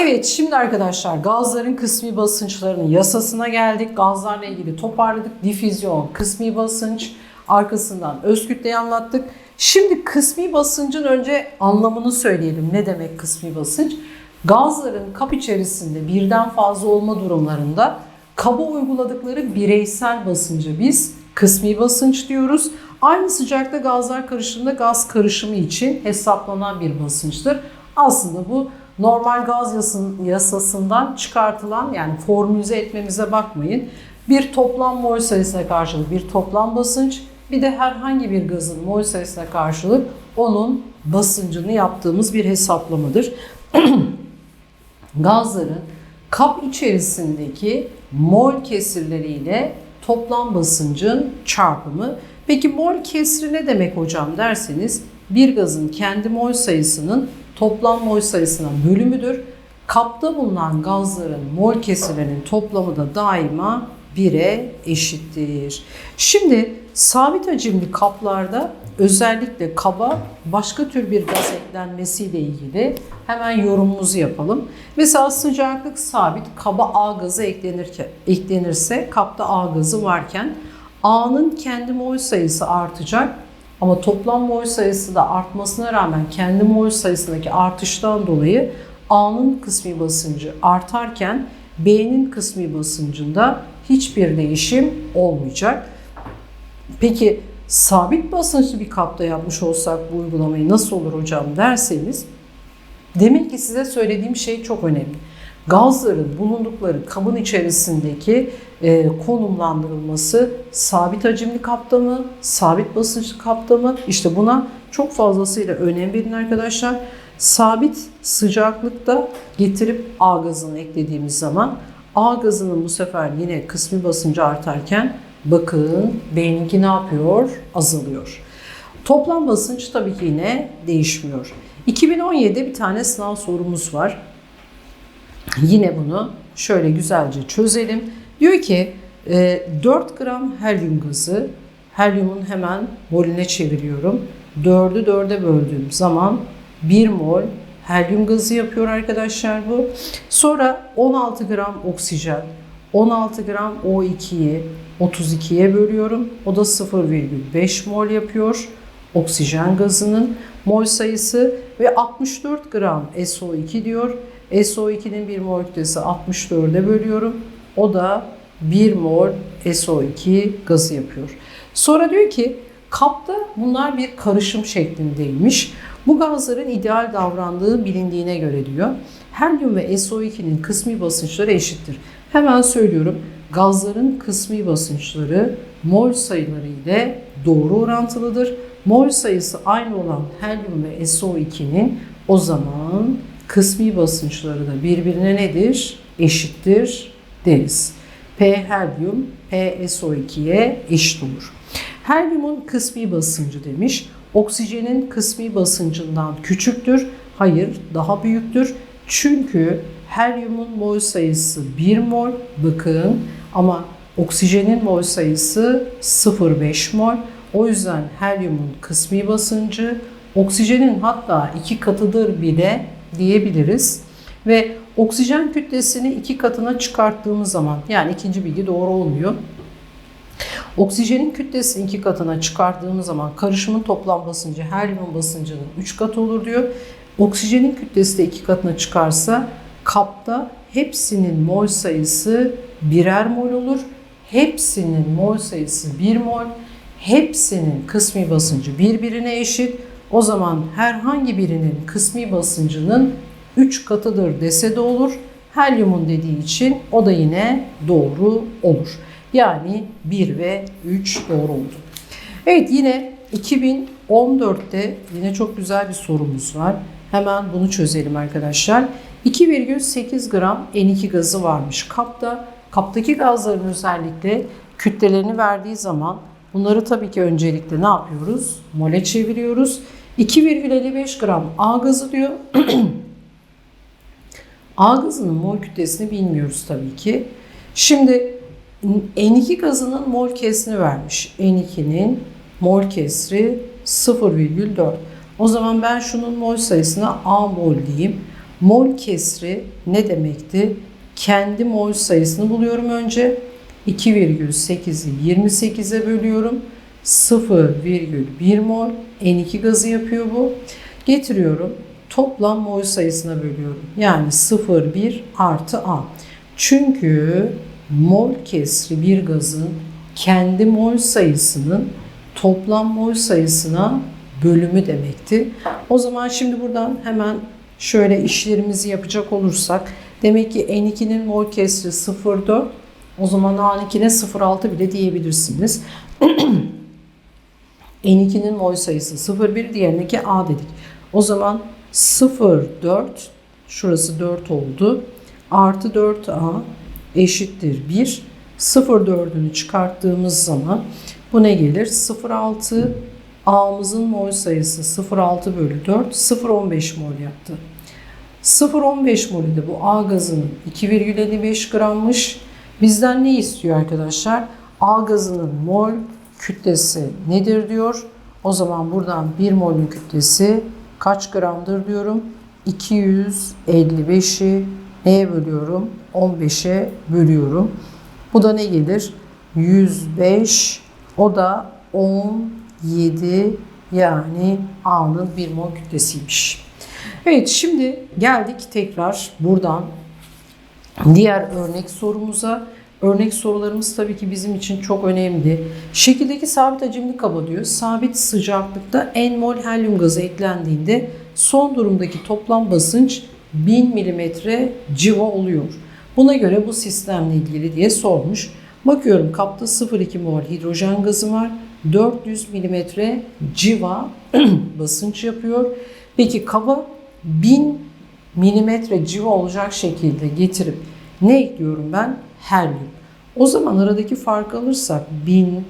Evet şimdi arkadaşlar gazların kısmi basınçlarının yasasına geldik. Gazlarla ilgili toparladık. Difüzyon, kısmi basınç, arkasından öz anlattık. Şimdi kısmi basıncın önce anlamını söyleyelim. Ne demek kısmi basınç? Gazların kap içerisinde birden fazla olma durumlarında kaba uyguladıkları bireysel basıncı biz kısmi basınç diyoruz. Aynı sıcakta gazlar karışımında gaz karışımı için hesaplanan bir basınçtır. Aslında bu normal gaz yasasından çıkartılan yani formülize etmemize bakmayın. Bir toplam mol sayısına karşılık bir toplam basınç bir de herhangi bir gazın mol sayısına karşılık onun basıncını yaptığımız bir hesaplamadır. Gazların kap içerisindeki mol kesirleriyle toplam basıncın çarpımı. Peki mol kesri ne demek hocam derseniz bir gazın kendi mol sayısının toplam mol sayısına bölümüdür. Kapta bulunan gazların mol kesirlerinin toplamı da daima 1'e eşittir. Şimdi sabit hacimli kaplarda özellikle kaba başka tür bir gaz eklenmesiyle ilgili hemen yorumumuzu yapalım. Mesela sıcaklık sabit kaba A gazı eklenirken, eklenirse kapta A gazı varken A'nın kendi mol sayısı artacak ama toplam mol sayısı da artmasına rağmen kendi mol sayısındaki artıştan dolayı A'nın kısmi basıncı artarken B'nin kısmi basıncında hiçbir değişim olmayacak. Peki sabit basınçlı bir kapta yapmış olsak bu uygulamayı nasıl olur hocam derseniz demek ki size söylediğim şey çok önemli. Gazların bulundukları kabın içerisindeki e, konumlandırılması sabit hacimli kapta mı, sabit basınçlı kapta mı? İşte buna çok fazlasıyla önem verin arkadaşlar. Sabit sıcaklıkta getirip A gazını eklediğimiz zaman A gazının bu sefer yine kısmi basıncı artarken bakın B'ninki ne yapıyor? Azalıyor. Toplam basınç tabii ki yine değişmiyor. 2017'de bir tane sınav sorumuz var. Yine bunu şöyle güzelce çözelim. Diyor ki e, 4 gram helyum gazı, helyumun hemen molüne çeviriyorum. 4'ü 4'e böldüğüm zaman 1 mol helyum gazı yapıyor arkadaşlar bu. Sonra 16 gram oksijen, 16 gram O2'yi 32'ye bölüyorum. O da 0,5 mol yapıyor oksijen gazının mol sayısı ve 64 gram SO2 diyor. SO2'nin bir mol kütlesi 64'e bölüyorum. O da 1 mol SO2 gazı yapıyor. Sonra diyor ki kapta bunlar bir karışım şeklindeymiş. Bu gazların ideal davrandığı bilindiğine göre diyor. Helyum ve SO2'nin kısmi basınçları eşittir. Hemen söylüyorum. Gazların kısmi basınçları mol sayıları ile doğru orantılıdır. Mol sayısı aynı olan helyum ve SO2'nin o zaman kısmi basınçları da birbirine nedir? Eşittir deriz. P helyum P SO2'ye eşit olur. Helyumun kısmi basıncı demiş. Oksijenin kısmi basıncından küçüktür. Hayır, daha büyüktür. Çünkü helyumun mol sayısı 1 mol. Bakın ama oksijenin mol sayısı 0,5 mol. O yüzden helyumun kısmi basıncı oksijenin hatta iki katıdır bile diyebiliriz. Ve oksijen kütlesini iki katına çıkarttığımız zaman yani ikinci bilgi doğru olmuyor. Oksijenin kütlesini iki katına çıkarttığımız zaman karışımın toplam basıncı helyumun basıncının 3 katı olur diyor. Oksijenin kütlesi de iki katına çıkarsa kapta hepsinin mol sayısı birer mol olur. Hepsinin mol sayısı 1 mol. Hepsinin kısmi basıncı birbirine eşit. O zaman herhangi birinin kısmi basıncının 3 katıdır dese de olur. Helyumun dediği için o da yine doğru olur. Yani 1 ve 3 doğru oldu. Evet yine 2014'te yine çok güzel bir sorumuz var. Hemen bunu çözelim arkadaşlar. 2,8 gram N2 gazı varmış kapta. Kaptaki gazların özellikle kütlelerini verdiği zaman bunları tabii ki öncelikle ne yapıyoruz? Mole çeviriyoruz. 2,55 gram A gazı diyor. A gazının mol kütlesini bilmiyoruz tabii ki. Şimdi N2 gazının mol kesrini vermiş. N2'nin mol kesri 0,4. O zaman ben şunun mol sayısına A mol diyeyim. Mol kesri ne demekti? Kendi mol sayısını buluyorum önce. 2,8'i 28'e bölüyorum. 0,1 mol N2 gazı yapıyor bu. Getiriyorum. Toplam mol sayısına bölüyorum. Yani 0,1 artı A. Çünkü mol kesri bir gazın kendi mol sayısının toplam mol sayısına bölümü demekti. O zaman şimdi buradan hemen şöyle işlerimizi yapacak olursak demek ki N2'nin mol kesri 0,4 o zaman A2'ne 0,6 bile diyebilirsiniz. N2'nin mol sayısı 0,1 diğerindeki A dedik. O zaman 0,4 şurası 4 oldu. Artı 4A eşittir 1. 0,4'ünü çıkarttığımız zaman bu ne gelir? 0,6 A'mızın mol sayısı 0,6 bölü 4 0,15 mol yaptı. 0,15 molü de bu A gazının 2,55 grammış. Bizden ne istiyor arkadaşlar? A gazının mol kütlesi nedir diyor. O zaman buradan 1 molün kütlesi kaç gramdır diyorum. 255'i neye bölüyorum? 15'e bölüyorum. Bu da ne gelir? 105 o da 17 yani A'nın 1 mol kütlesiymiş. Evet şimdi geldik tekrar buradan diğer örnek sorumuza. Örnek sorularımız tabii ki bizim için çok önemli. Şekildeki sabit hacimli kaba diyor. Sabit sıcaklıkta n mol helyum gazı eklendiğinde son durumdaki toplam basınç 1000 mm civa oluyor. Buna göre bu sistemle ilgili diye sormuş. Bakıyorum kapta 0,2 mol hidrojen gazı var. 400 mm civa basınç yapıyor. Peki kaba 1000 milimetre civa olacak şekilde getirip ne ekliyorum ben? Helyum. O zaman aradaki fark alırsak 1000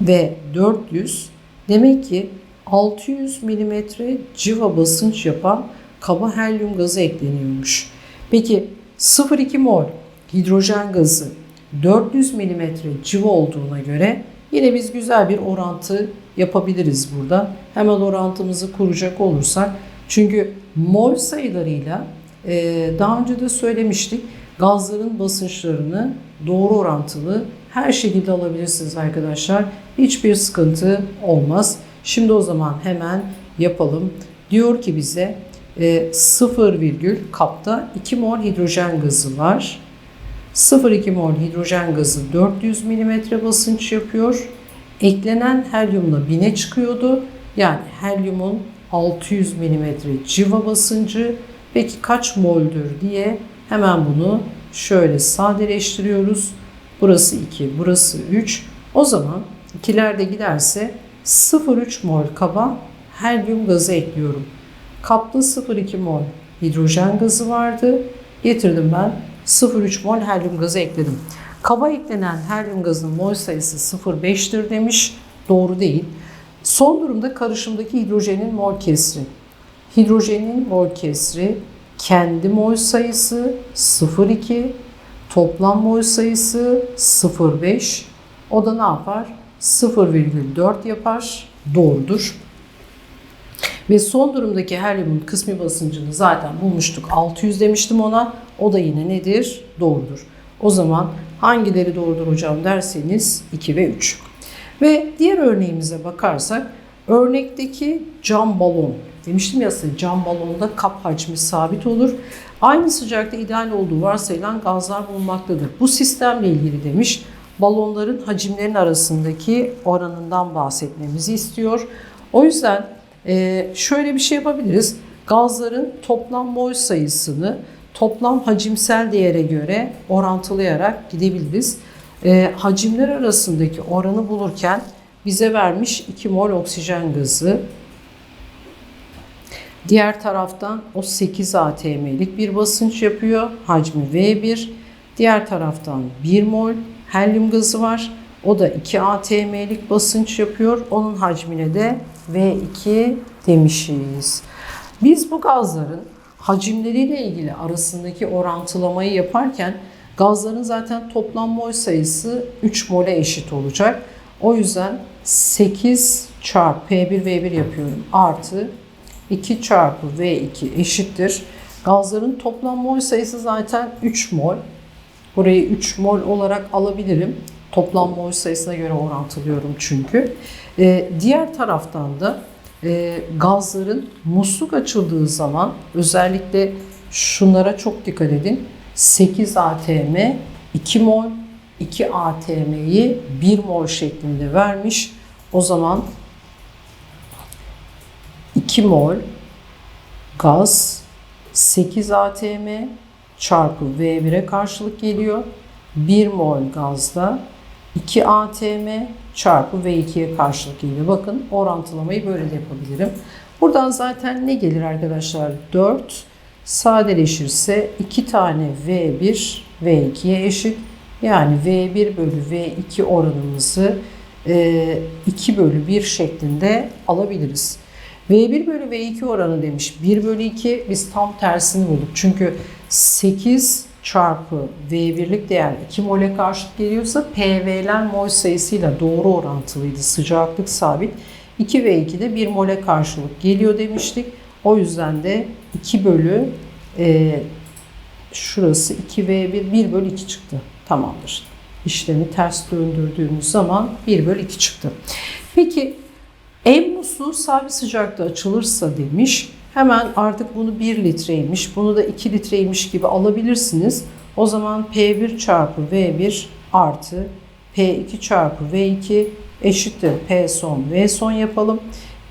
ve 400 demek ki 600 milimetre civa basınç yapan kaba helyum gazı ekleniyormuş. Peki 0,2 mol hidrojen gazı 400 milimetre civa olduğuna göre yine biz güzel bir orantı yapabiliriz burada. Hemen orantımızı kuracak olursak çünkü mol sayılarıyla daha önce de söylemiştik gazların basınçlarını doğru orantılı her şekilde alabilirsiniz arkadaşlar. Hiçbir sıkıntı olmaz. Şimdi o zaman hemen yapalım. Diyor ki bize e, 0 virgül kapta 2 mol hidrojen gazı var. 0,2 mol hidrojen gazı 400 mm basınç yapıyor. Eklenen helyumla 1000'e çıkıyordu. Yani helyumun 600 mm civa basıncı peki kaç moldür diye hemen bunu şöyle sadeleştiriyoruz. Burası 2, burası 3. O zaman ikilerde giderse 0,3 mol kaba helyum gazı ekliyorum. Kapta 0,2 mol hidrojen gazı vardı. Getirdim ben 0,3 mol helyum gazı ekledim. Kaba eklenen helyum gazının mol sayısı 0,5'tir demiş. Doğru değil. Son durumda karışımdaki hidrojenin mol kesri. Hidrojenin mol kesri kendi mol sayısı 0,2, toplam mol sayısı 0,5. O da ne yapar? 0,4 yapar. Doğrudur. Ve son durumdaki helyumun kısmi basıncını zaten bulmuştuk. 600 demiştim ona. O da yine nedir? Doğrudur. O zaman hangileri doğrudur hocam derseniz 2 ve 3. Ve diğer örneğimize bakarsak örnekteki cam balon demiştim ya size cam balonda kap hacmi sabit olur. Aynı sıcakta ideal olduğu varsayılan gazlar bulunmaktadır. Bu sistemle ilgili demiş balonların hacimlerin arasındaki oranından bahsetmemizi istiyor. O yüzden e, şöyle bir şey yapabiliriz. Gazların toplam mol sayısını toplam hacimsel değere göre orantılayarak gidebiliriz. E, hacimler arasındaki oranı bulurken bize vermiş 2 mol oksijen gazı. Diğer taraftan o 8 atm'lik bir basınç yapıyor. Hacmi V1. Diğer taraftan 1 mol helyum gazı var. O da 2 atm'lik basınç yapıyor. Onun hacmine de V2 demişiz. Biz bu gazların hacimleriyle ilgili arasındaki orantılamayı yaparken gazların zaten toplam mol sayısı 3 mole eşit olacak. O yüzden 8 çarpı P1 V1 yapıyorum. Artı 2 çarpı V2 eşittir. Gazların toplam mol sayısı zaten 3 mol. Burayı 3 mol olarak alabilirim. Toplam mol sayısına göre orantılıyorum çünkü. Ee, diğer taraftan da e, gazların musluk açıldığı zaman özellikle şunlara çok dikkat edin. 8 atm 2 mol, 2 atm'yi 1 mol şeklinde vermiş. O zaman 2 mol gaz 8 atm çarpı V1'e karşılık geliyor. 1 mol gazda 2 atm çarpı V2'ye karşılık geliyor. Bakın orantılamayı böyle de yapabilirim. Buradan zaten ne gelir arkadaşlar? 4 sadeleşirse 2 tane V1 V2'ye eşit. Yani V1 bölü V2 oranımızı 2 bölü 1 şeklinde alabiliriz. V1 bölü V2 oranı demiş. 1 bölü 2 biz tam tersini bulduk. Çünkü 8 çarpı V1'lik değer 2 mole karşılık geliyorsa PV'ler mol sayısıyla doğru orantılıydı. Sıcaklık sabit. 2 ve 2 de 1 mole karşılık geliyor demiştik. O yüzden de 2 bölü e, şurası 2 V1 1 bölü 2 çıktı. Tamamdır. İşlemi ters döndürdüğümüz zaman 1 bölü 2 çıktı. Peki ev musluğu sabit sıcakta açılırsa demiş. Hemen artık bunu 1 litreymiş, bunu da 2 litreymiş gibi alabilirsiniz. O zaman P1 çarpı V1 artı P2 çarpı V2 eşittir P son V son yapalım.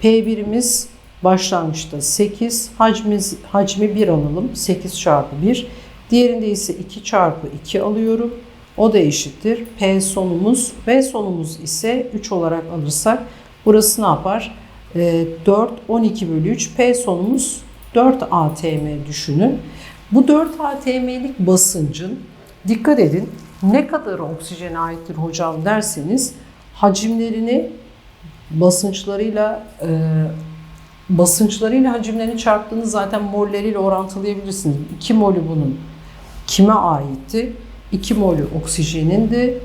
P1'imiz başlangıçta 8, hacmi, hacmi 1 alalım. 8 çarpı 1. Diğerinde ise 2 çarpı 2 alıyorum. O da eşittir. P sonumuz V sonumuz ise 3 olarak alırsak burası ne yapar? 4, 12 bölü 3. P sonumuz 4 atm düşünün. Bu 4 atm'lik basıncın dikkat edin ne kadar oksijene aittir hocam derseniz hacimlerini basınçlarıyla e, basınçlarıyla hacimlerini çarptığınız zaten molleriyle orantılayabilirsiniz. 2 molü bunun kime aitti? 2 molü oksijenindi.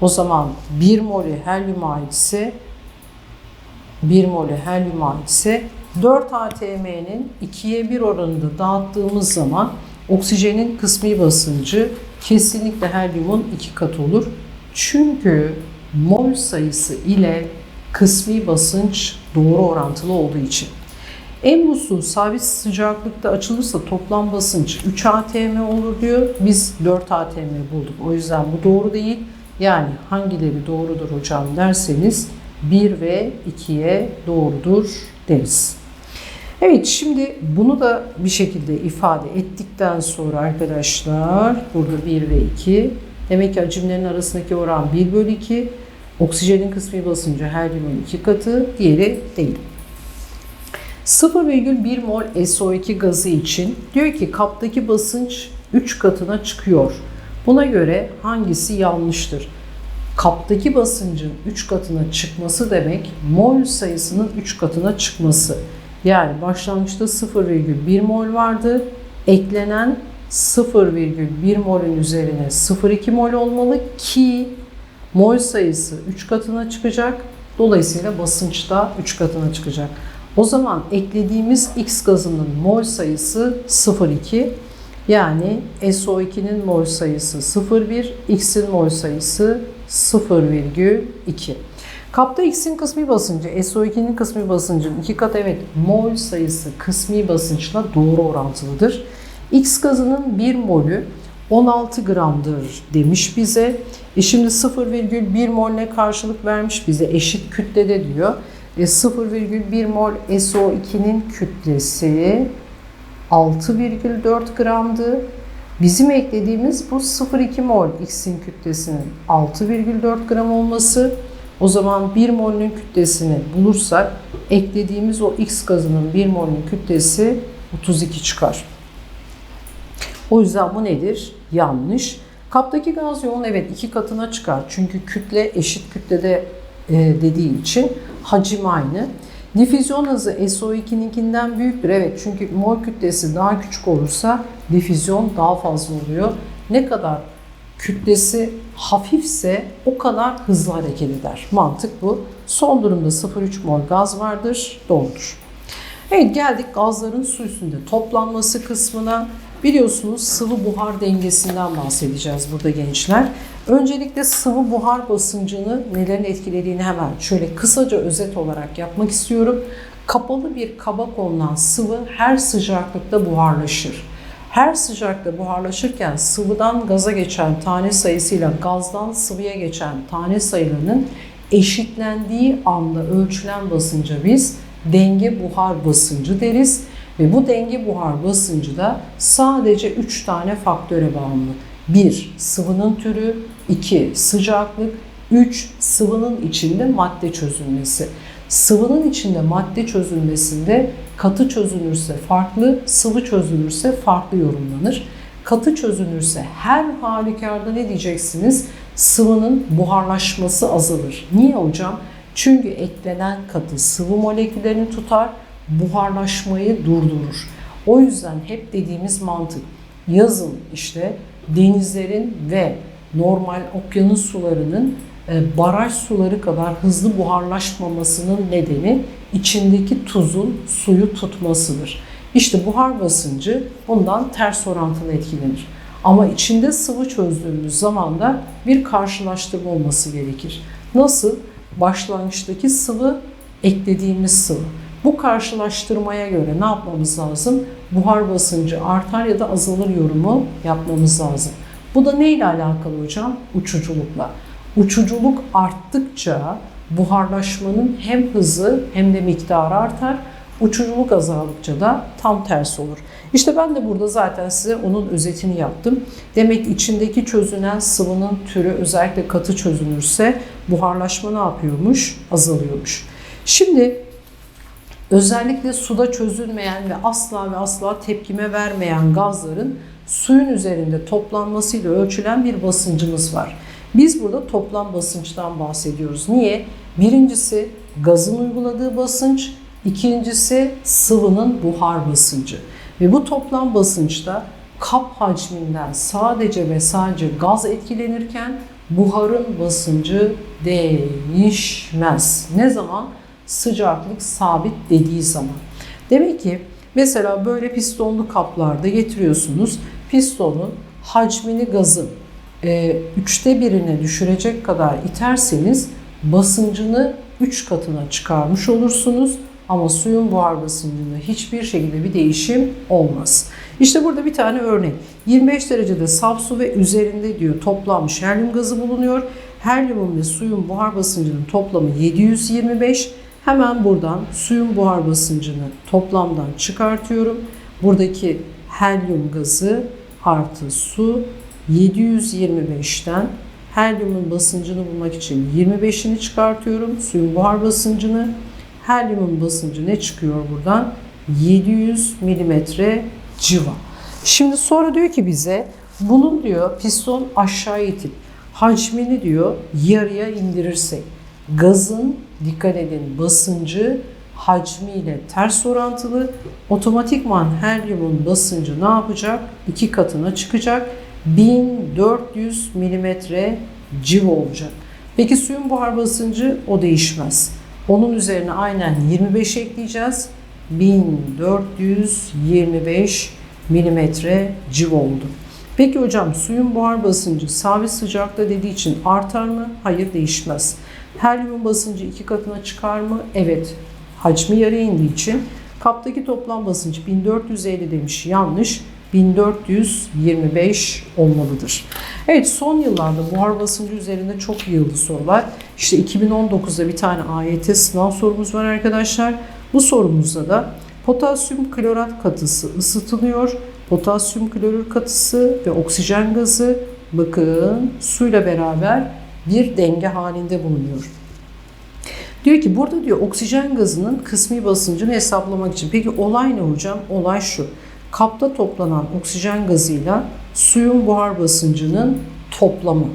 O zaman 1 molü helyuma aitse 1 molü helyuma aitse 4 atm'nin 2'ye 1 oranında dağıttığımız zaman oksijenin kısmi basıncı kesinlikle helyumun 2 katı olur. Çünkü mol sayısı ile kısmi basınç doğru orantılı olduğu için. En musluğu sabit sıcaklıkta açılırsa toplam basınç 3 atm olur diyor. Biz 4 atm bulduk. O yüzden bu doğru değil. Yani hangileri doğrudur hocam derseniz 1 ve 2'ye doğrudur deriz. Evet şimdi bunu da bir şekilde ifade ettikten sonra arkadaşlar burada 1 ve 2 demek ki hacimlerin arasındaki oran 1 bölü 2 oksijenin kısmi basıncı helyumun 2 katı diğeri değil. 0,1 mol SO2 gazı için diyor ki kaptaki basınç 3 katına çıkıyor. Buna göre hangisi yanlıştır? Kaptaki basıncın 3 katına çıkması demek mol sayısının 3 katına çıkması. Yani başlangıçta 0,1 mol vardı. Eklenen 0,1 molün üzerine 0,2 mol olmalı ki mol sayısı 3 katına çıkacak. Dolayısıyla basınç da 3 katına çıkacak. O zaman eklediğimiz X gazının mol sayısı 0,2 yani SO2'nin mol sayısı 0,1, X'in mol sayısı 0,2. Kapta X'in kısmi basıncı, SO2'nin kısmi basıncının 2 kat evet mol sayısı kısmi basınçla doğru orantılıdır. X gazının 1 molü 16 gramdır demiş bize. E şimdi 0,1 mol ne karşılık vermiş bize eşit kütlede diyor. 0,1 mol SO2'nin kütlesi 6,4 gramdı. Bizim eklediğimiz bu 0,2 mol X'in kütlesinin 6,4 gram olması. O zaman 1 molün kütlesini bulursak eklediğimiz o X gazının 1 molün kütlesi 32 çıkar. O yüzden bu nedir? Yanlış. Kaptaki gaz yoğun evet iki katına çıkar. Çünkü kütle eşit kütlede e, dediği için hacim aynı. Difüzyon hızı SO2'ninkinden büyüktür. Evet çünkü mol kütlesi daha küçük olursa difüzyon daha fazla oluyor. Ne kadar kütlesi hafifse o kadar hızlı hareket eder. Mantık bu. Son durumda 0,3 mol gaz vardır. Doğrudur. Evet geldik gazların su üstünde toplanması kısmına. Biliyorsunuz sıvı buhar dengesinden bahsedeceğiz burada gençler. Öncelikle sıvı buhar basıncını nelerin etkilediğini hemen şöyle kısaca özet olarak yapmak istiyorum. Kapalı bir kaba konulan sıvı her sıcaklıkta buharlaşır. Her sıcakta buharlaşırken sıvıdan gaza geçen tane sayısıyla gazdan sıvıya geçen tane sayılarının eşitlendiği anda ölçülen basınca biz denge buhar basıncı deriz. Ve bu denge buhar basıncı da sadece 3 tane faktöre bağımlı. 1. Sıvının türü 2. Sıcaklık 3. Sıvının içinde madde çözülmesi. Sıvının içinde madde çözülmesinde katı çözünürse farklı, sıvı çözünürse farklı yorumlanır. Katı çözünürse her halükarda ne diyeceksiniz? Sıvının buharlaşması azalır. Niye hocam? Çünkü eklenen katı sıvı moleküllerini tutar, buharlaşmayı durdurur. O yüzden hep dediğimiz mantık yazın işte denizlerin ve normal okyanus sularının e, baraj suları kadar hızlı buharlaşmamasının nedeni içindeki tuzun suyu tutmasıdır. İşte buhar basıncı bundan ters orantılı etkilenir. Ama içinde sıvı çözdüğümüz zaman da bir karşılaştırma olması gerekir. Nasıl? Başlangıçtaki sıvı, eklediğimiz sıvı. Bu karşılaştırmaya göre ne yapmamız lazım? Buhar basıncı artar ya da azalır yorumu yapmamız lazım. Bu da ne ile alakalı hocam? Uçuculukla. Uçuculuk arttıkça buharlaşmanın hem hızı hem de miktarı artar. Uçuculuk azaldıkça da tam tersi olur. İşte ben de burada zaten size onun özetini yaptım. Demek içindeki çözünen sıvının türü özellikle katı çözünürse buharlaşma ne yapıyormuş? Azalıyormuş. Şimdi özellikle suda çözülmeyen ve asla ve asla tepkime vermeyen gazların suyun üzerinde toplanmasıyla ölçülen bir basıncımız var. Biz burada toplam basınçtan bahsediyoruz. Niye? Birincisi gazın uyguladığı basınç, ikincisi sıvının buhar basıncı. Ve bu toplam basınçta kap hacminden sadece ve sadece gaz etkilenirken buharın basıncı değişmez. Ne zaman? Sıcaklık sabit dediği zaman. Demek ki mesela böyle pistonlu kaplarda getiriyorsunuz. Pistonun hacmini gazın e, üçte birine düşürecek kadar iterseniz basıncını 3 katına çıkarmış olursunuz. Ama suyun buhar basıncında hiçbir şekilde bir değişim olmaz. İşte burada bir tane örnek. 25 derecede saf su ve üzerinde diyor toplanmış helyum gazı bulunuyor. Helyumun ve suyun buhar basıncının toplamı 725. Hemen buradan suyun buhar basıncını toplamdan çıkartıyorum. Buradaki helyum gazı artı su 725'ten helyumun basıncını bulmak için 25'ini çıkartıyorum. Suyun buhar basıncını. Helyumun basıncı ne çıkıyor buradan? 700 milimetre civa. Şimdi sonra diyor ki bize bunun diyor piston aşağı itip hacmini diyor yarıya indirirsek gazın dikkat edin basıncı hacmiyle ters orantılı otomatikman helyumun basıncı ne yapacak? İki katına çıkacak 1400 milimetre civa olacak. Peki suyun buhar basıncı o değişmez. Onun üzerine aynen 25 ekleyeceğiz. 1425 milimetre civa oldu. Peki hocam suyun buhar basıncı sabit sıcakta dediği için artar mı? Hayır değişmez. Helyumun basıncı iki katına çıkar mı? Evet. Hacmi yarıya indiği için kaptaki toplam basınç 1450 demiş yanlış. 1425 olmalıdır. Evet son yıllarda buhar basıncı üzerinde çok yığıldı sorular. İşte 2019'da bir tane AYT sınav sorumuz var arkadaşlar. Bu sorumuzda da potasyum klorat katısı ısıtılıyor. Potasyum klorür katısı ve oksijen gazı bakın suyla beraber bir denge halinde bulunuyor. Diyor ki burada diyor oksijen gazının kısmi basıncını hesaplamak için. Peki olay ne hocam? Olay şu. Kapta toplanan oksijen gazıyla suyun buhar basıncının toplamı.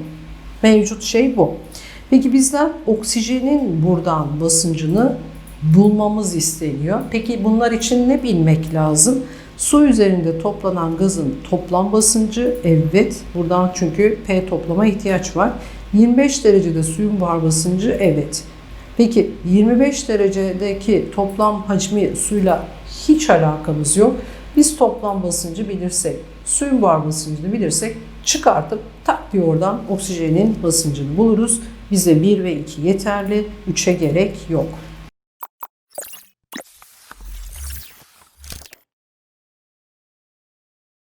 Mevcut şey bu. Peki bizden oksijenin buradan basıncını bulmamız isteniyor. Peki bunlar için ne bilmek lazım? Su üzerinde toplanan gazın toplam basıncı evet. Buradan çünkü P toplama ihtiyaç var. 25 derecede suyun buhar basıncı evet. Peki 25 derecedeki toplam hacmi suyla hiç alakamız yok. Biz toplam basıncı bilirsek, suyun buhar basıncını bilirsek çıkartıp tak diye oradan oksijenin basıncını buluruz. Bize 1 ve 2 yeterli, 3'e gerek yok.